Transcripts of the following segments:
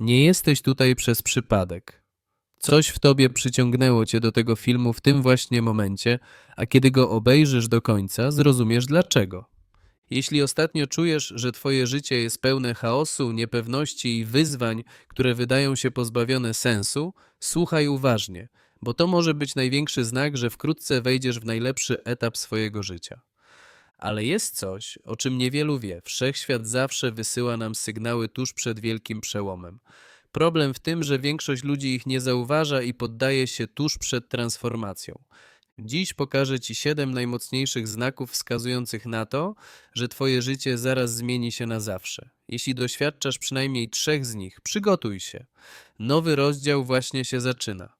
Nie jesteś tutaj przez przypadek. Coś w tobie przyciągnęło cię do tego filmu w tym właśnie momencie, a kiedy go obejrzysz do końca, zrozumiesz dlaczego. Jeśli ostatnio czujesz, że twoje życie jest pełne chaosu, niepewności i wyzwań, które wydają się pozbawione sensu, słuchaj uważnie, bo to może być największy znak, że wkrótce wejdziesz w najlepszy etap swojego życia. Ale jest coś, o czym niewielu wie. Wszechświat zawsze wysyła nam sygnały tuż przed wielkim przełomem. Problem w tym, że większość ludzi ich nie zauważa i poddaje się tuż przed transformacją. Dziś pokażę Ci siedem najmocniejszych znaków wskazujących na to, że Twoje życie zaraz zmieni się na zawsze. Jeśli doświadczasz przynajmniej trzech z nich, przygotuj się. Nowy rozdział właśnie się zaczyna.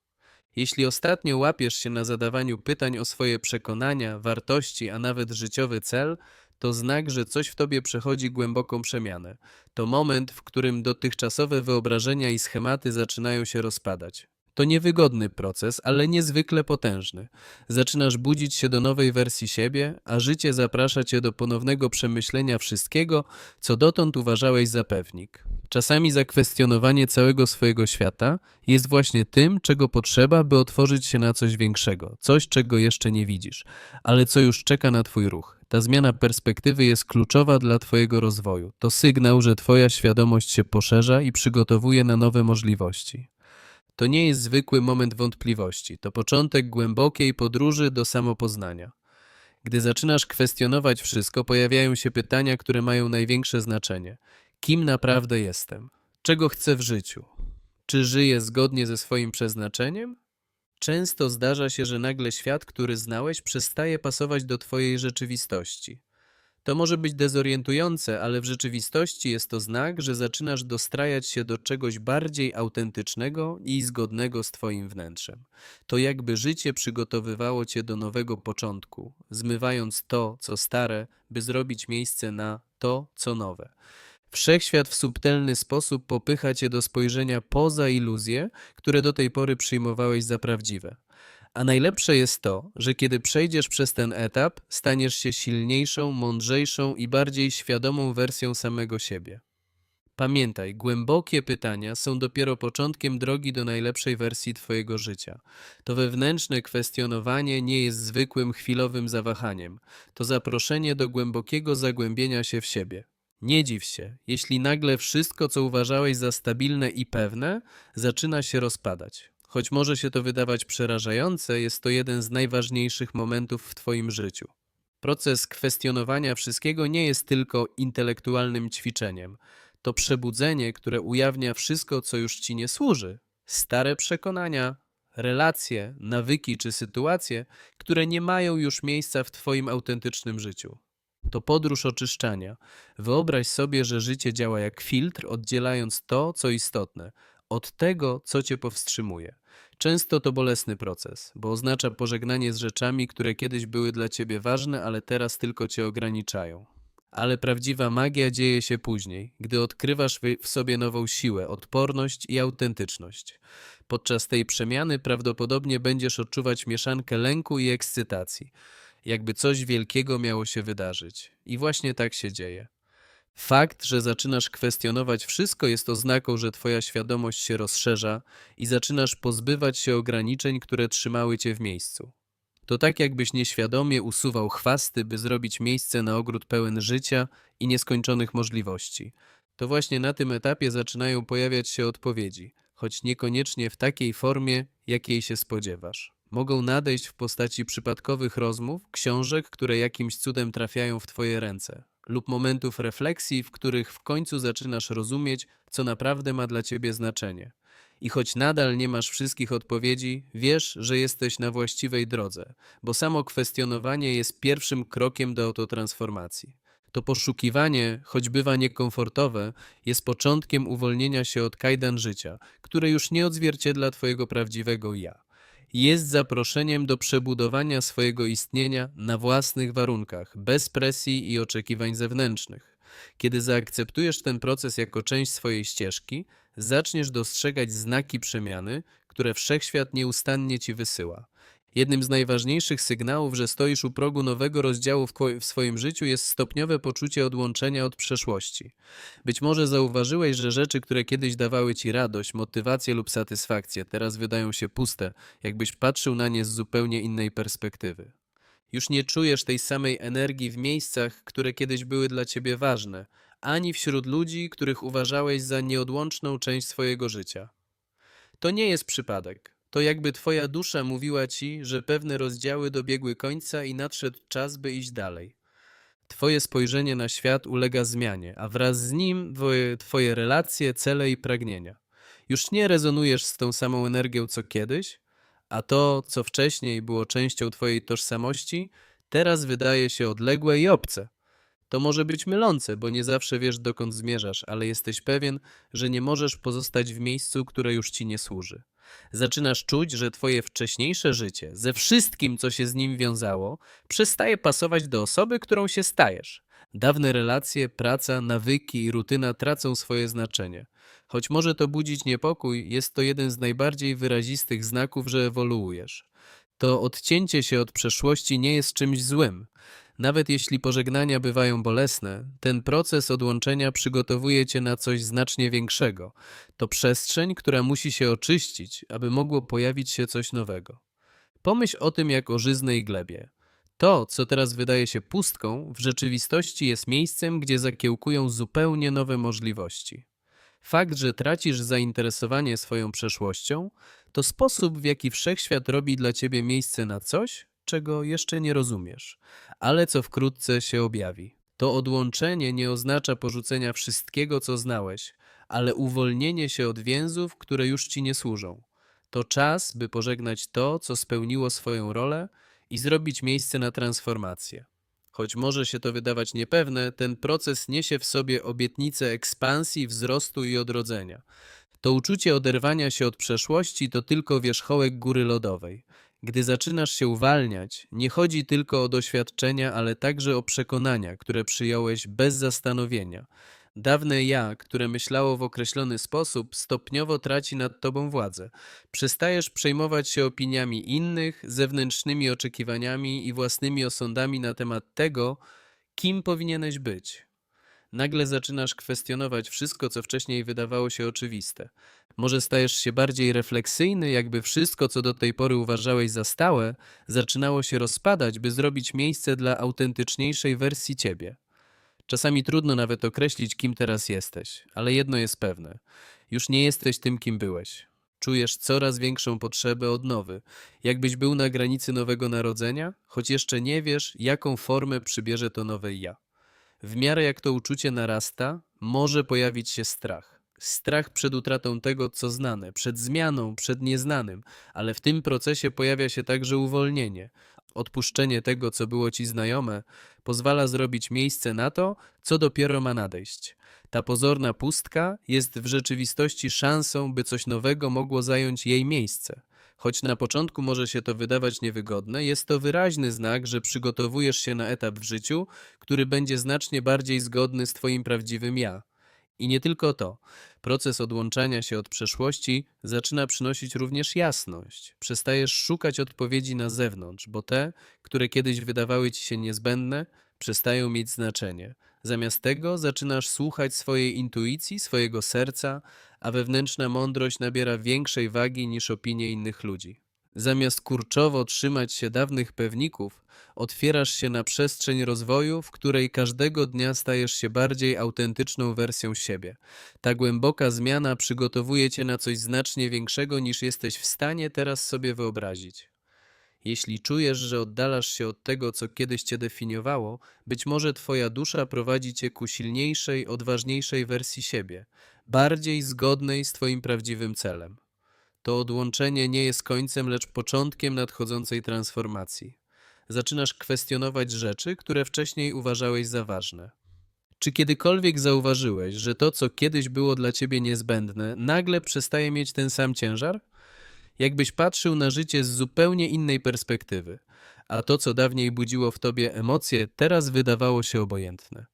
Jeśli ostatnio łapiesz się na zadawaniu pytań o swoje przekonania, wartości, a nawet życiowy cel, to znak, że coś w tobie przechodzi głęboką przemianę. To moment, w którym dotychczasowe wyobrażenia i schematy zaczynają się rozpadać. To niewygodny proces, ale niezwykle potężny. Zaczynasz budzić się do nowej wersji siebie, a życie zaprasza cię do ponownego przemyślenia wszystkiego, co dotąd uważałeś za pewnik. Czasami zakwestionowanie całego swojego świata jest właśnie tym, czego potrzeba, by otworzyć się na coś większego, coś, czego jeszcze nie widzisz, ale co już czeka na Twój ruch. Ta zmiana perspektywy jest kluczowa dla Twojego rozwoju. To sygnał, że Twoja świadomość się poszerza i przygotowuje na nowe możliwości. To nie jest zwykły moment wątpliwości, to początek głębokiej podróży do samopoznania. Gdy zaczynasz kwestionować wszystko, pojawiają się pytania, które mają największe znaczenie. Kim naprawdę jestem? Czego chcę w życiu? Czy żyję zgodnie ze swoim przeznaczeniem? Często zdarza się, że nagle świat, który znałeś, przestaje pasować do Twojej rzeczywistości. To może być dezorientujące, ale w rzeczywistości jest to znak, że zaczynasz dostrajać się do czegoś bardziej autentycznego i zgodnego z Twoim wnętrzem. To jakby życie przygotowywało Cię do nowego początku, zmywając to, co stare, by zrobić miejsce na to, co nowe. Wszechświat w subtelny sposób popycha cię do spojrzenia poza iluzje, które do tej pory przyjmowałeś za prawdziwe. A najlepsze jest to, że kiedy przejdziesz przez ten etap, staniesz się silniejszą, mądrzejszą i bardziej świadomą wersją samego siebie. Pamiętaj, głębokie pytania są dopiero początkiem drogi do najlepszej wersji Twojego życia. To wewnętrzne kwestionowanie nie jest zwykłym, chwilowym zawahaniem. To zaproszenie do głębokiego zagłębienia się w siebie. Nie dziw się, jeśli nagle wszystko, co uważałeś za stabilne i pewne, zaczyna się rozpadać. Choć może się to wydawać przerażające, jest to jeden z najważniejszych momentów w Twoim życiu. Proces kwestionowania wszystkiego nie jest tylko intelektualnym ćwiczeniem. To przebudzenie, które ujawnia wszystko, co już Ci nie służy. Stare przekonania, relacje, nawyki czy sytuacje, które nie mają już miejsca w Twoim autentycznym życiu. To podróż oczyszczania. Wyobraź sobie, że życie działa jak filtr, oddzielając to, co istotne, od tego, co cię powstrzymuje. Często to bolesny proces, bo oznacza pożegnanie z rzeczami, które kiedyś były dla ciebie ważne, ale teraz tylko cię ograniczają. Ale prawdziwa magia dzieje się później, gdy odkrywasz w sobie nową siłę, odporność i autentyczność. Podczas tej przemiany prawdopodobnie będziesz odczuwać mieszankę lęku i ekscytacji jakby coś wielkiego miało się wydarzyć. I właśnie tak się dzieje. Fakt, że zaczynasz kwestionować wszystko, jest oznaką, że Twoja świadomość się rozszerza i zaczynasz pozbywać się ograniczeń, które trzymały Cię w miejscu. To tak, jakbyś nieświadomie usuwał chwasty, by zrobić miejsce na ogród pełen życia i nieskończonych możliwości. To właśnie na tym etapie zaczynają pojawiać się odpowiedzi, choć niekoniecznie w takiej formie, jakiej się spodziewasz mogą nadejść w postaci przypadkowych rozmów, książek, które jakimś cudem trafiają w Twoje ręce, lub momentów refleksji, w których w końcu zaczynasz rozumieć, co naprawdę ma dla Ciebie znaczenie. I choć nadal nie masz wszystkich odpowiedzi, wiesz, że jesteś na właściwej drodze, bo samo kwestionowanie jest pierwszym krokiem do autotransformacji. To poszukiwanie, choć bywa niekomfortowe, jest początkiem uwolnienia się od kajdan życia, które już nie odzwierciedla Twojego prawdziwego ja jest zaproszeniem do przebudowania swojego istnienia na własnych warunkach, bez presji i oczekiwań zewnętrznych. Kiedy zaakceptujesz ten proces jako część swojej ścieżki, zaczniesz dostrzegać znaki przemiany, które wszechświat nieustannie ci wysyła. Jednym z najważniejszych sygnałów, że stoisz u progu nowego rozdziału w, w swoim życiu jest stopniowe poczucie odłączenia od przeszłości. Być może zauważyłeś, że rzeczy, które kiedyś dawały ci radość, motywację lub satysfakcję, teraz wydają się puste, jakbyś patrzył na nie z zupełnie innej perspektywy. Już nie czujesz tej samej energii w miejscach, które kiedyś były dla ciebie ważne, ani wśród ludzi, których uważałeś za nieodłączną część swojego życia. To nie jest przypadek. To jakby twoja dusza mówiła ci, że pewne rozdziały dobiegły końca i nadszedł czas, by iść dalej. Twoje spojrzenie na świat ulega zmianie, a wraz z nim twoje, relacje, cele i pragnienia. Już nie rezonujesz z tą samą energią co kiedyś, a to, co wcześniej było częścią twojej tożsamości, teraz wydaje się odległe i obce. To może być mylące, bo nie zawsze wiesz, dokąd zmierzasz, ale jesteś pewien, że nie możesz pozostać w miejscu, które już ci nie służy. Zaczynasz czuć, że twoje wcześniejsze życie, ze wszystkim, co się z nim wiązało, przestaje pasować do osoby, którą się stajesz. Dawne relacje, praca, nawyki i rutyna tracą swoje znaczenie. Choć może to budzić niepokój, jest to jeden z najbardziej wyrazistych znaków, że ewoluujesz. To odcięcie się od przeszłości nie jest czymś złym. Nawet jeśli pożegnania bywają bolesne, ten proces odłączenia przygotowuje cię na coś znacznie większego. To przestrzeń, która musi się oczyścić, aby mogło pojawić się coś nowego. Pomyśl o tym jak o żyznej glebie. To, co teraz wydaje się pustką, w rzeczywistości jest miejscem, gdzie zakiełkują zupełnie nowe możliwości. Fakt, że tracisz zainteresowanie swoją przeszłością, to sposób, w jaki wszechświat robi dla ciebie miejsce na coś, czego jeszcze nie rozumiesz, ale co wkrótce się objawi. To odłączenie nie oznacza porzucenia wszystkiego, co znałeś, ale uwolnienie się od więzów, które już ci nie służą. To czas, by pożegnać to, co spełniło swoją rolę i zrobić miejsce na transformację. Choć może się to wydawać niepewne, ten proces niesie w sobie obietnicę ekspansji, wzrostu i odrodzenia. To uczucie oderwania się od przeszłości to tylko wierzchołek góry lodowej. Gdy zaczynasz się uwalniać, nie chodzi tylko o doświadczenia, ale także o przekonania, które przyjąłeś bez zastanowienia. Dawne ja, które myślało w określony sposób, stopniowo traci nad tobą władzę. Przestajesz przejmować się opiniami innych, zewnętrznymi oczekiwaniami i własnymi osądami na temat tego, kim powinieneś być. Nagle zaczynasz kwestionować wszystko, co wcześniej wydawało się oczywiste. Może stajesz się bardziej refleksyjny, jakby wszystko, co do tej pory uważałeś za stałe, zaczynało się rozpadać, by zrobić miejsce dla autentyczniejszej wersji ciebie. Czasami trudno nawet określić, kim teraz jesteś, ale jedno jest pewne: już nie jesteś tym, kim byłeś. Czujesz coraz większą potrzebę odnowy, jakbyś był na granicy nowego narodzenia, choć jeszcze nie wiesz, jaką formę przybierze to nowe ja. W miarę jak to uczucie narasta, może pojawić się strach. Strach przed utratą tego, co znane, przed zmianą, przed nieznanym, ale w tym procesie pojawia się także uwolnienie. Odpuszczenie tego, co było ci znajome, pozwala zrobić miejsce na to, co dopiero ma nadejść. Ta pozorna pustka jest w rzeczywistości szansą, by coś nowego mogło zająć jej miejsce. Choć na początku może się to wydawać niewygodne, jest to wyraźny znak, że przygotowujesz się na etap w życiu, który będzie znacznie bardziej zgodny z Twoim prawdziwym ja. I nie tylko to. Proces odłączania się od przeszłości zaczyna przynosić również jasność. Przestajesz szukać odpowiedzi na zewnątrz, bo te, które kiedyś wydawały ci się niezbędne, przestają mieć znaczenie. Zamiast tego zaczynasz słuchać swojej intuicji, swojego serca, a wewnętrzna mądrość nabiera większej wagi niż opinie innych ludzi. Zamiast kurczowo trzymać się dawnych pewników, otwierasz się na przestrzeń rozwoju, w której każdego dnia stajesz się bardziej autentyczną wersją siebie. Ta głęboka zmiana przygotowuje cię na coś znacznie większego niż jesteś w stanie teraz sobie wyobrazić. Jeśli czujesz, że oddalasz się od tego, co kiedyś cię definiowało, być może twoja dusza prowadzi cię ku silniejszej, odważniejszej wersji siebie, bardziej zgodnej z twoim prawdziwym celem. To odłączenie nie jest końcem, lecz początkiem nadchodzącej transformacji. Zaczynasz kwestionować rzeczy, które wcześniej uważałeś za ważne. Czy kiedykolwiek zauważyłeś, że to, co kiedyś było dla ciebie niezbędne, nagle przestaje mieć ten sam ciężar? Jakbyś patrzył na życie z zupełnie innej perspektywy, a to, co dawniej budziło w tobie emocje, teraz wydawało się obojętne.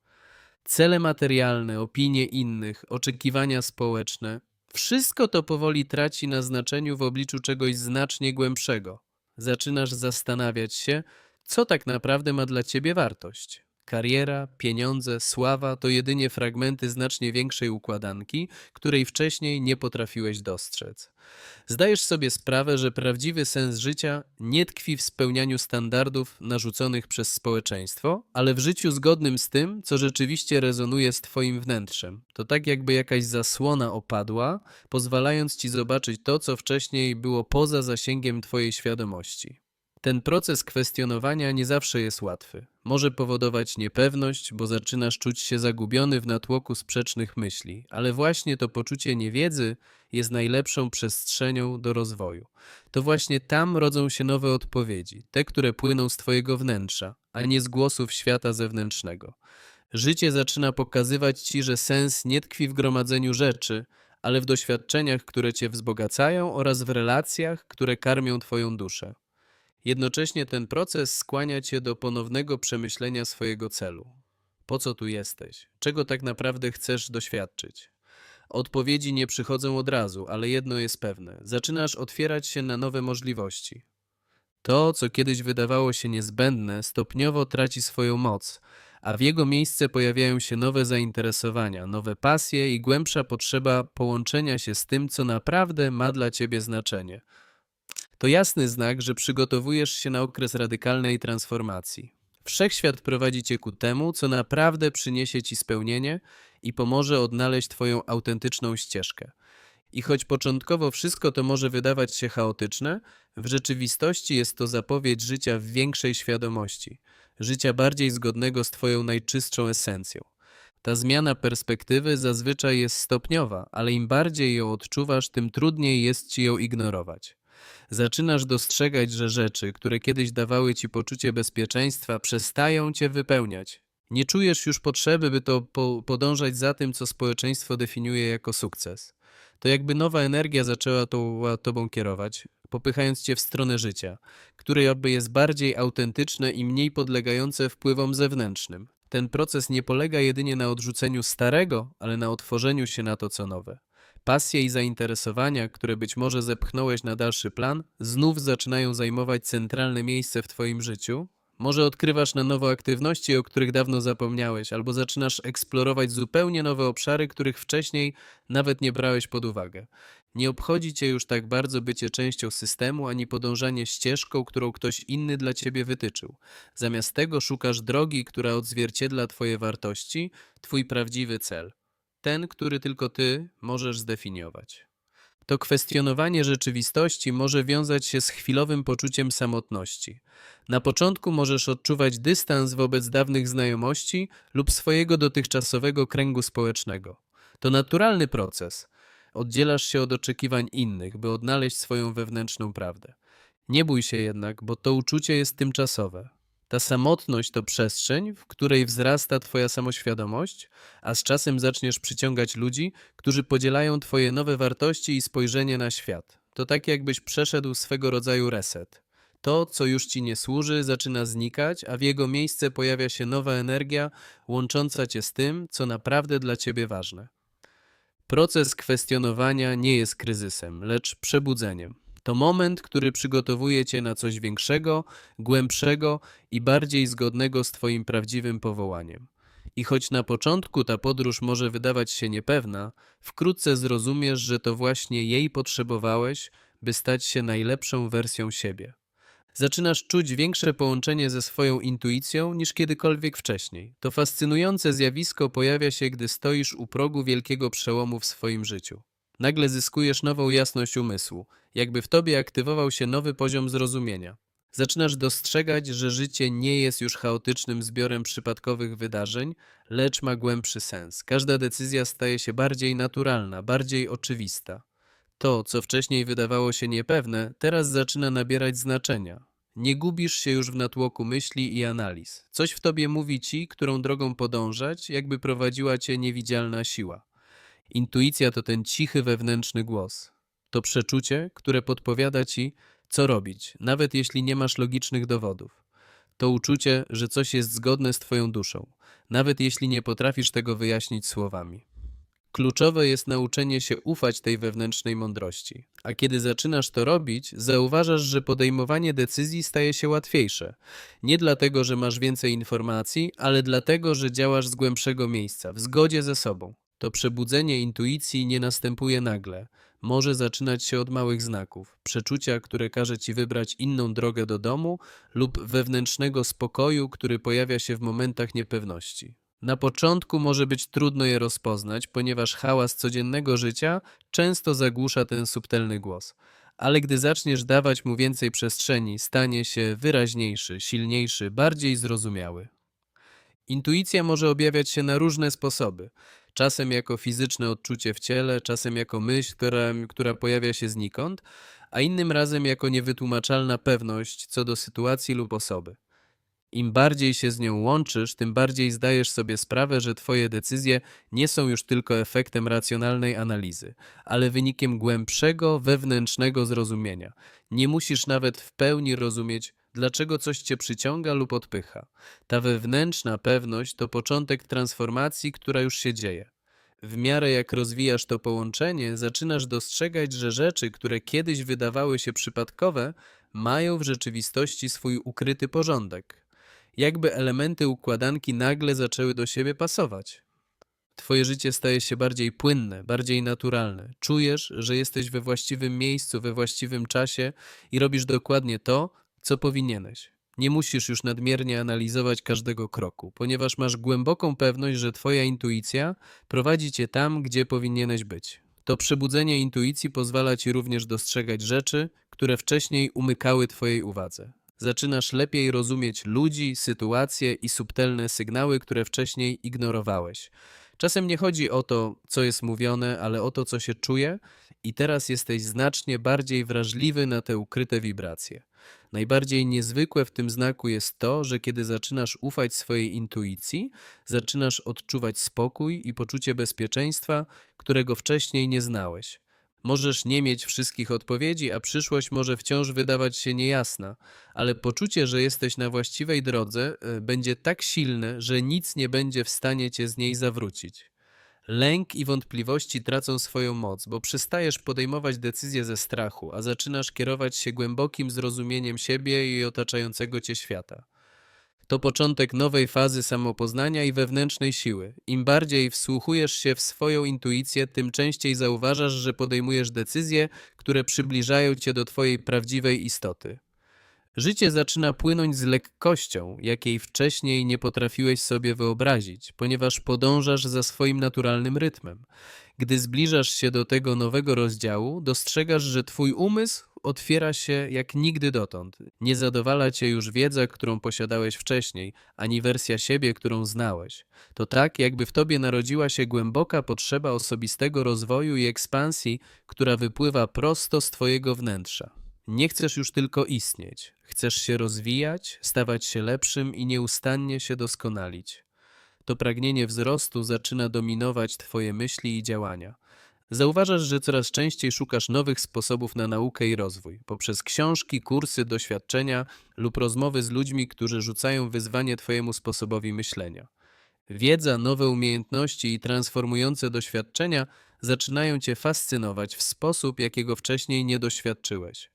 Cele materialne, opinie innych, oczekiwania społeczne wszystko to powoli traci na znaczeniu w obliczu czegoś znacznie głębszego Zaczynasz zastanawiać się, co tak naprawdę ma dla ciebie wartość. Kariera, pieniądze, sława to jedynie fragmenty znacznie większej układanki, której wcześniej nie potrafiłeś dostrzec. Zdajesz sobie sprawę, że prawdziwy sens życia nie tkwi w spełnianiu standardów narzuconych przez społeczeństwo, ale w życiu zgodnym z tym, co rzeczywiście rezonuje z Twoim wnętrzem. To tak, jakby jakaś zasłona opadła, pozwalając Ci zobaczyć to, co wcześniej było poza zasięgiem Twojej świadomości. Ten proces kwestionowania nie zawsze jest łatwy. Może powodować niepewność, bo zaczynasz czuć się zagubiony w natłoku sprzecznych myśli, ale właśnie to poczucie niewiedzy jest najlepszą przestrzenią do rozwoju. To właśnie tam rodzą się nowe odpowiedzi, te, które płyną z Twojego wnętrza, a nie z głosów świata zewnętrznego. Życie zaczyna pokazywać Ci, że sens nie tkwi w gromadzeniu rzeczy, ale w doświadczeniach, które Cię wzbogacają oraz w relacjach, które karmią Twoją duszę. Jednocześnie ten proces skłania cię do ponownego przemyślenia swojego celu. Po co tu jesteś? Czego tak naprawdę chcesz doświadczyć? Odpowiedzi nie przychodzą od razu, ale jedno jest pewne: zaczynasz otwierać się na nowe możliwości. To, co kiedyś wydawało się niezbędne, stopniowo traci swoją moc, a w jego miejsce pojawiają się nowe zainteresowania, nowe pasje i głębsza potrzeba połączenia się z tym, co naprawdę ma dla ciebie znaczenie. To jasny znak, że przygotowujesz się na okres radykalnej transformacji. Wszechświat prowadzi cię ku temu, co naprawdę przyniesie ci spełnienie i pomoże odnaleźć Twoją autentyczną ścieżkę. I choć początkowo wszystko to może wydawać się chaotyczne, w rzeczywistości jest to zapowiedź życia w większej świadomości, życia bardziej zgodnego z Twoją najczystszą esencją. Ta zmiana perspektywy zazwyczaj jest stopniowa, ale im bardziej ją odczuwasz, tym trudniej jest ci ją ignorować. Zaczynasz dostrzegać, że rzeczy, które kiedyś dawały ci poczucie bezpieczeństwa, przestają cię wypełniać. Nie czujesz już potrzeby, by to po podążać za tym, co społeczeństwo definiuje jako sukces. To jakby nowa energia zaczęła tą, tobą kierować, popychając cię w stronę życia, które jakby jest bardziej autentyczne i mniej podlegające wpływom zewnętrznym. Ten proces nie polega jedynie na odrzuceniu starego, ale na otworzeniu się na to, co nowe. Pasje i zainteresowania, które być może zepchnąłeś na dalszy plan, znów zaczynają zajmować centralne miejsce w Twoim życiu. Może odkrywasz na nowo aktywności, o których dawno zapomniałeś, albo zaczynasz eksplorować zupełnie nowe obszary, których wcześniej nawet nie brałeś pod uwagę. Nie obchodzi Cię już tak bardzo bycie częścią systemu, ani podążanie ścieżką, którą ktoś inny dla Ciebie wytyczył. Zamiast tego szukasz drogi, która odzwierciedla Twoje wartości, Twój prawdziwy cel ten, który tylko ty możesz zdefiniować. To kwestionowanie rzeczywistości może wiązać się z chwilowym poczuciem samotności. Na początku możesz odczuwać dystans wobec dawnych znajomości lub swojego dotychczasowego kręgu społecznego. To naturalny proces. Oddzielasz się od oczekiwań innych, by odnaleźć swoją wewnętrzną prawdę. Nie bój się jednak, bo to uczucie jest tymczasowe. Ta samotność to przestrzeń, w której wzrasta Twoja samoświadomość, a z czasem zaczniesz przyciągać ludzi, którzy podzielają Twoje nowe wartości i spojrzenie na świat. To tak, jakbyś przeszedł swego rodzaju reset. To, co już ci nie służy, zaczyna znikać, a w jego miejsce pojawia się nowa energia łącząca cię z tym, co naprawdę dla ciebie ważne. Proces kwestionowania nie jest kryzysem, lecz przebudzeniem. To moment, który przygotowuje cię na coś większego, głębszego i bardziej zgodnego z Twoim prawdziwym powołaniem. I choć na początku ta podróż może wydawać się niepewna, wkrótce zrozumiesz, że to właśnie jej potrzebowałeś, by stać się najlepszą wersją siebie. Zaczynasz czuć większe połączenie ze swoją intuicją niż kiedykolwiek wcześniej. To fascynujące zjawisko pojawia się, gdy stoisz u progu wielkiego przełomu w swoim życiu. Nagle zyskujesz nową jasność umysłu, jakby w tobie aktywował się nowy poziom zrozumienia. Zaczynasz dostrzegać, że życie nie jest już chaotycznym zbiorem przypadkowych wydarzeń, lecz ma głębszy sens. Każda decyzja staje się bardziej naturalna, bardziej oczywista. To, co wcześniej wydawało się niepewne, teraz zaczyna nabierać znaczenia. Nie gubisz się już w natłoku myśli i analiz. Coś w tobie mówi ci, którą drogą podążać, jakby prowadziła cię niewidzialna siła. Intuicja to ten cichy wewnętrzny głos. To przeczucie, które podpowiada ci, co robić, nawet jeśli nie masz logicznych dowodów. To uczucie, że coś jest zgodne z Twoją duszą, nawet jeśli nie potrafisz tego wyjaśnić słowami. Kluczowe jest nauczenie się ufać tej wewnętrznej mądrości. A kiedy zaczynasz to robić, zauważasz, że podejmowanie decyzji staje się łatwiejsze. Nie dlatego, że masz więcej informacji, ale dlatego, że działasz z głębszego miejsca, w zgodzie ze sobą. To przebudzenie intuicji nie następuje nagle. Może zaczynać się od małych znaków, przeczucia, które każe ci wybrać inną drogę do domu lub wewnętrznego spokoju, który pojawia się w momentach niepewności. Na początku może być trudno je rozpoznać, ponieważ hałas codziennego życia często zagłusza ten subtelny głos. Ale gdy zaczniesz dawać mu więcej przestrzeni, stanie się wyraźniejszy, silniejszy, bardziej zrozumiały. Intuicja może objawiać się na różne sposoby. Czasem jako fizyczne odczucie w ciele, czasem jako myśl, która, która pojawia się znikąd, a innym razem jako niewytłumaczalna pewność co do sytuacji lub osoby. Im bardziej się z nią łączysz, tym bardziej zdajesz sobie sprawę, że Twoje decyzje nie są już tylko efektem racjonalnej analizy, ale wynikiem głębszego, wewnętrznego zrozumienia. Nie musisz nawet w pełni rozumieć, dlaczego coś Cię przyciąga lub odpycha. Ta wewnętrzna pewność to początek transformacji, która już się dzieje. W miarę jak rozwijasz to połączenie, zaczynasz dostrzegać, że rzeczy, które kiedyś wydawały się przypadkowe, mają w rzeczywistości swój ukryty porządek jakby elementy układanki nagle zaczęły do siebie pasować. Twoje życie staje się bardziej płynne, bardziej naturalne. Czujesz, że jesteś we właściwym miejscu, we właściwym czasie i robisz dokładnie to, co powinieneś. Nie musisz już nadmiernie analizować każdego kroku, ponieważ masz głęboką pewność, że Twoja intuicja prowadzi Cię tam, gdzie powinieneś być. To przebudzenie intuicji pozwala Ci również dostrzegać rzeczy, które wcześniej umykały Twojej uwadze. Zaczynasz lepiej rozumieć ludzi, sytuacje i subtelne sygnały, które wcześniej ignorowałeś. Czasem nie chodzi o to, co jest mówione, ale o to, co się czuje, i teraz jesteś znacznie bardziej wrażliwy na te ukryte wibracje. Najbardziej niezwykłe w tym znaku jest to, że kiedy zaczynasz ufać swojej intuicji, zaczynasz odczuwać spokój i poczucie bezpieczeństwa, którego wcześniej nie znałeś. Możesz nie mieć wszystkich odpowiedzi, a przyszłość może wciąż wydawać się niejasna, ale poczucie, że jesteś na właściwej drodze, e, będzie tak silne, że nic nie będzie w stanie cię z niej zawrócić. Lęk i wątpliwości tracą swoją moc, bo przestajesz podejmować decyzje ze strachu, a zaczynasz kierować się głębokim zrozumieniem siebie i otaczającego cię świata. To początek nowej fazy samopoznania i wewnętrznej siły. Im bardziej wsłuchujesz się w swoją intuicję, tym częściej zauważasz, że podejmujesz decyzje, które przybliżają cię do twojej prawdziwej istoty. Życie zaczyna płynąć z lekkością, jakiej wcześniej nie potrafiłeś sobie wyobrazić, ponieważ podążasz za swoim naturalnym rytmem. Gdy zbliżasz się do tego nowego rozdziału, dostrzegasz, że twój umysł otwiera się jak nigdy dotąd. Nie zadowala cię już wiedza, którą posiadałeś wcześniej, ani wersja siebie, którą znałeś. To tak, jakby w tobie narodziła się głęboka potrzeba osobistego rozwoju i ekspansji, która wypływa prosto z twojego wnętrza. Nie chcesz już tylko istnieć. Chcesz się rozwijać, stawać się lepszym i nieustannie się doskonalić. To pragnienie wzrostu zaczyna dominować Twoje myśli i działania. Zauważasz, że coraz częściej szukasz nowych sposobów na naukę i rozwój poprzez książki, kursy, doświadczenia lub rozmowy z ludźmi, którzy rzucają wyzwanie Twojemu sposobowi myślenia. Wiedza, nowe umiejętności i transformujące doświadczenia zaczynają Cię fascynować w sposób, jakiego wcześniej nie doświadczyłeś.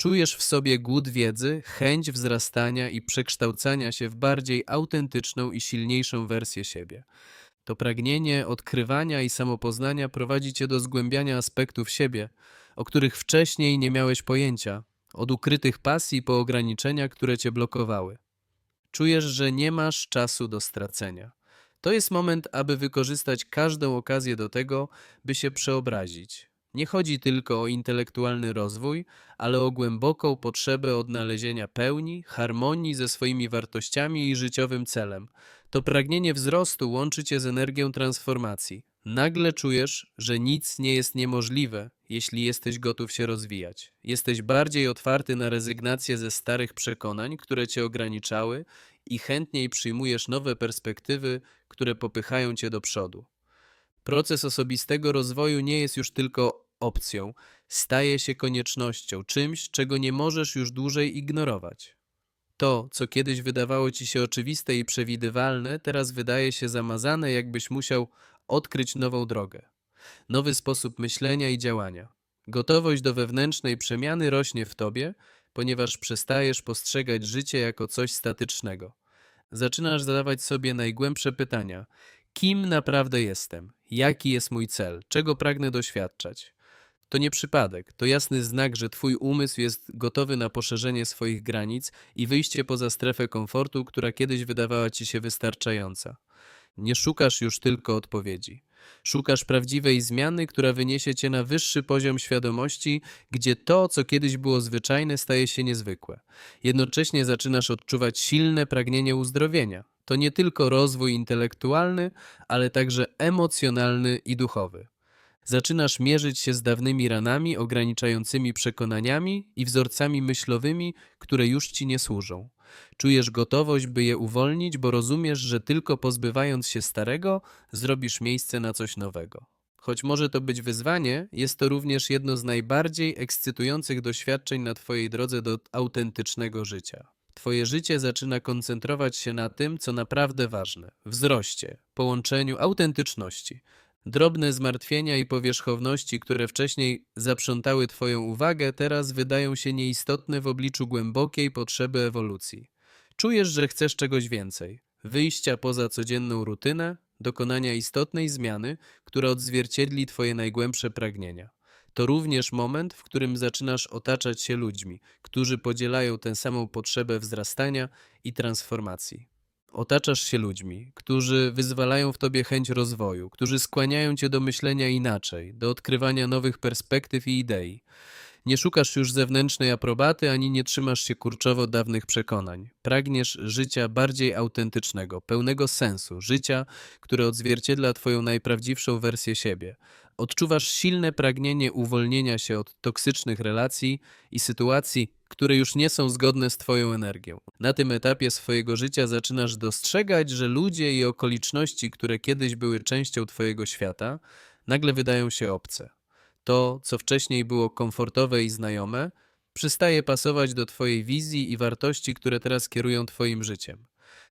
Czujesz w sobie głód wiedzy, chęć wzrastania i przekształcania się w bardziej autentyczną i silniejszą wersję siebie. To pragnienie odkrywania i samopoznania prowadzi cię do zgłębiania aspektów siebie, o których wcześniej nie miałeś pojęcia, od ukrytych pasji po ograniczenia, które cię blokowały. Czujesz, że nie masz czasu do stracenia. To jest moment, aby wykorzystać każdą okazję do tego, by się przeobrazić, nie chodzi tylko o intelektualny rozwój, ale o głęboką potrzebę odnalezienia pełni, harmonii ze swoimi wartościami i życiowym celem. To pragnienie wzrostu łączy cię z energią transformacji. Nagle czujesz, że nic nie jest niemożliwe, jeśli jesteś gotów się rozwijać. Jesteś bardziej otwarty na rezygnację ze starych przekonań, które cię ograniczały i chętniej przyjmujesz nowe perspektywy, które popychają cię do przodu. Proces osobistego rozwoju nie jest już tylko opcją, staje się koniecznością, czymś, czego nie możesz już dłużej ignorować. To, co kiedyś wydawało ci się oczywiste i przewidywalne, teraz wydaje się zamazane, jakbyś musiał odkryć nową drogę. nowy sposób myślenia i działania. Gotowość do wewnętrznej przemiany rośnie w tobie, ponieważ przestajesz postrzegać życie jako coś statycznego. Zaczynasz zadawać sobie najgłębsze pytania: kim naprawdę jestem? Jaki jest mój cel? Czego pragnę doświadczać? To nie przypadek, to jasny znak, że Twój umysł jest gotowy na poszerzenie swoich granic i wyjście poza strefę komfortu, która kiedyś wydawała Ci się wystarczająca. Nie szukasz już tylko odpowiedzi. Szukasz prawdziwej zmiany, która wyniesie Cię na wyższy poziom świadomości, gdzie to, co kiedyś było zwyczajne, staje się niezwykłe. Jednocześnie zaczynasz odczuwać silne pragnienie uzdrowienia. To nie tylko rozwój intelektualny, ale także emocjonalny i duchowy. Zaczynasz mierzyć się z dawnymi ranami, ograniczającymi przekonaniami i wzorcami myślowymi, które już ci nie służą. Czujesz gotowość, by je uwolnić, bo rozumiesz, że tylko pozbywając się starego, zrobisz miejsce na coś nowego. Choć może to być wyzwanie, jest to również jedno z najbardziej ekscytujących doświadczeń na Twojej drodze do autentycznego życia. Twoje życie zaczyna koncentrować się na tym, co naprawdę ważne wzroście, połączeniu autentyczności. Drobne zmartwienia i powierzchowności, które wcześniej zaprzątały Twoją uwagę, teraz wydają się nieistotne w obliczu głębokiej potrzeby ewolucji. Czujesz, że chcesz czegoś więcej wyjścia poza codzienną rutynę, dokonania istotnej zmiany, która odzwierciedli Twoje najgłębsze pragnienia. To również moment, w którym zaczynasz otaczać się ludźmi, którzy podzielają tę samą potrzebę wzrastania i transformacji. Otaczasz się ludźmi, którzy wyzwalają w tobie chęć rozwoju, którzy skłaniają cię do myślenia inaczej, do odkrywania nowych perspektyw i idei. Nie szukasz już zewnętrznej aprobaty, ani nie trzymasz się kurczowo dawnych przekonań. Pragniesz życia bardziej autentycznego, pełnego sensu, życia, które odzwierciedla Twoją najprawdziwszą wersję siebie. Odczuwasz silne pragnienie uwolnienia się od toksycznych relacji i sytuacji, które już nie są zgodne z Twoją energią. Na tym etapie swojego życia zaczynasz dostrzegać, że ludzie i okoliczności, które kiedyś były częścią Twojego świata, nagle wydają się obce. To, co wcześniej było komfortowe i znajome, przestaje pasować do Twojej wizji i wartości, które teraz kierują Twoim życiem.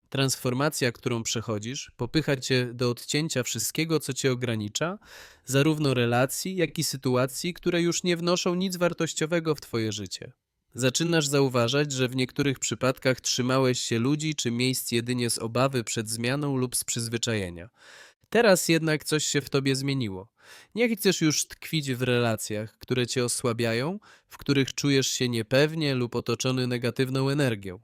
Transformacja, którą przechodzisz, popycha cię do odcięcia wszystkiego, co cię ogranicza, zarówno relacji, jak i sytuacji, które już nie wnoszą nic wartościowego w Twoje życie. Zaczynasz zauważać, że w niektórych przypadkach trzymałeś się ludzi czy miejsc jedynie z obawy przed zmianą lub z przyzwyczajenia. Teraz jednak coś się w tobie zmieniło. Nie chcesz już tkwić w relacjach, które cię osłabiają, w których czujesz się niepewnie lub otoczony negatywną energią.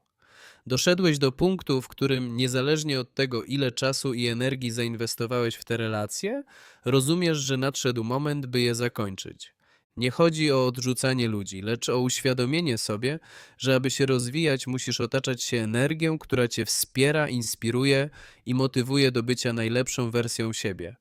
Doszedłeś do punktu, w którym niezależnie od tego, ile czasu i energii zainwestowałeś w te relacje, rozumiesz, że nadszedł moment, by je zakończyć. Nie chodzi o odrzucanie ludzi, lecz o uświadomienie sobie, że aby się rozwijać, musisz otaczać się energią, która cię wspiera, inspiruje i motywuje do bycia najlepszą wersją siebie.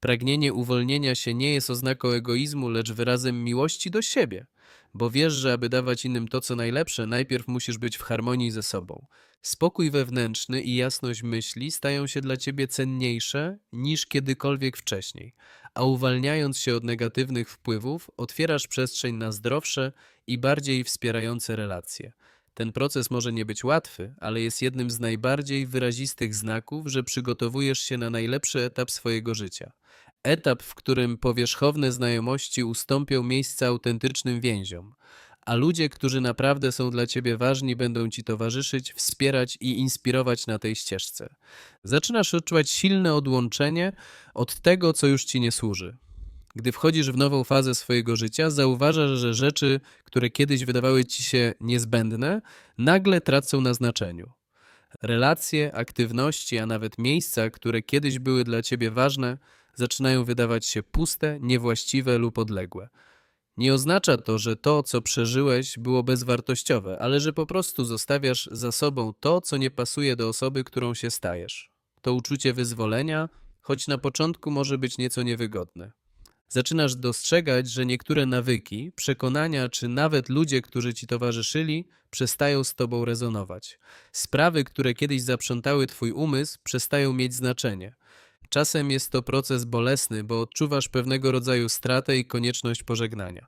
Pragnienie uwolnienia się nie jest oznaką egoizmu, lecz wyrazem miłości do siebie, bo wiesz, że aby dawać innym to, co najlepsze, najpierw musisz być w harmonii ze sobą. Spokój wewnętrzny i jasność myśli stają się dla ciebie cenniejsze niż kiedykolwiek wcześniej, a uwalniając się od negatywnych wpływów, otwierasz przestrzeń na zdrowsze i bardziej wspierające relacje. Ten proces może nie być łatwy, ale jest jednym z najbardziej wyrazistych znaków, że przygotowujesz się na najlepszy etap swojego życia. Etap, w którym powierzchowne znajomości ustąpią miejsca autentycznym więziom, a ludzie, którzy naprawdę są dla ciebie ważni, będą ci towarzyszyć, wspierać i inspirować na tej ścieżce. Zaczynasz odczuwać silne odłączenie od tego, co już ci nie służy. Gdy wchodzisz w nową fazę swojego życia, zauważasz, że rzeczy, które kiedyś wydawały ci się niezbędne, nagle tracą na znaczeniu. Relacje, aktywności, a nawet miejsca, które kiedyś były dla ciebie ważne, zaczynają wydawać się puste, niewłaściwe lub odległe. Nie oznacza to, że to, co przeżyłeś, było bezwartościowe, ale że po prostu zostawiasz za sobą to, co nie pasuje do osoby, którą się stajesz. To uczucie wyzwolenia, choć na początku może być nieco niewygodne. Zaczynasz dostrzegać, że niektóre nawyki, przekonania czy nawet ludzie, którzy ci towarzyszyli, przestają z tobą rezonować. Sprawy, które kiedyś zaprzątały twój umysł, przestają mieć znaczenie. Czasem jest to proces bolesny, bo odczuwasz pewnego rodzaju stratę i konieczność pożegnania.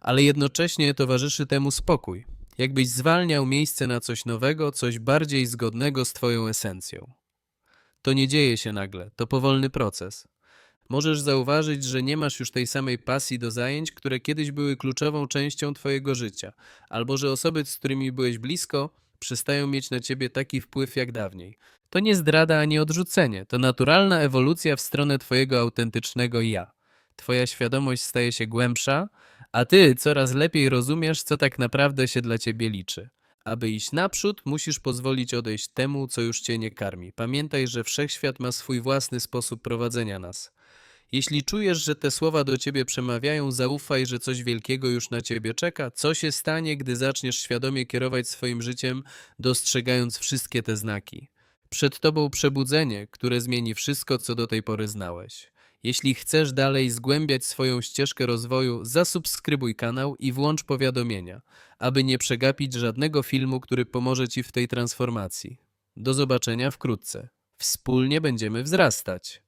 Ale jednocześnie towarzyszy temu spokój, jakbyś zwalniał miejsce na coś nowego, coś bardziej zgodnego z Twoją esencją. To nie dzieje się nagle, to powolny proces. Możesz zauważyć, że nie masz już tej samej pasji do zajęć, które kiedyś były kluczową częścią Twojego życia, albo że osoby, z którymi byłeś blisko, przestają mieć na Ciebie taki wpływ jak dawniej. To nie zdrada ani odrzucenie, to naturalna ewolucja w stronę Twojego autentycznego ja. Twoja świadomość staje się głębsza, a Ty coraz lepiej rozumiesz, co tak naprawdę się dla Ciebie liczy. Aby iść naprzód, musisz pozwolić odejść temu, co już cię nie karmi. Pamiętaj, że wszechświat ma swój własny sposób prowadzenia nas. Jeśli czujesz, że te słowa do ciebie przemawiają, zaufaj, że coś wielkiego już na ciebie czeka. Co się stanie, gdy zaczniesz świadomie kierować swoim życiem, dostrzegając wszystkie te znaki? Przed tobą przebudzenie, które zmieni wszystko, co do tej pory znałeś. Jeśli chcesz dalej zgłębiać swoją ścieżkę rozwoju, zasubskrybuj kanał i włącz powiadomienia, aby nie przegapić żadnego filmu, który pomoże Ci w tej transformacji. Do zobaczenia wkrótce. Wspólnie będziemy wzrastać.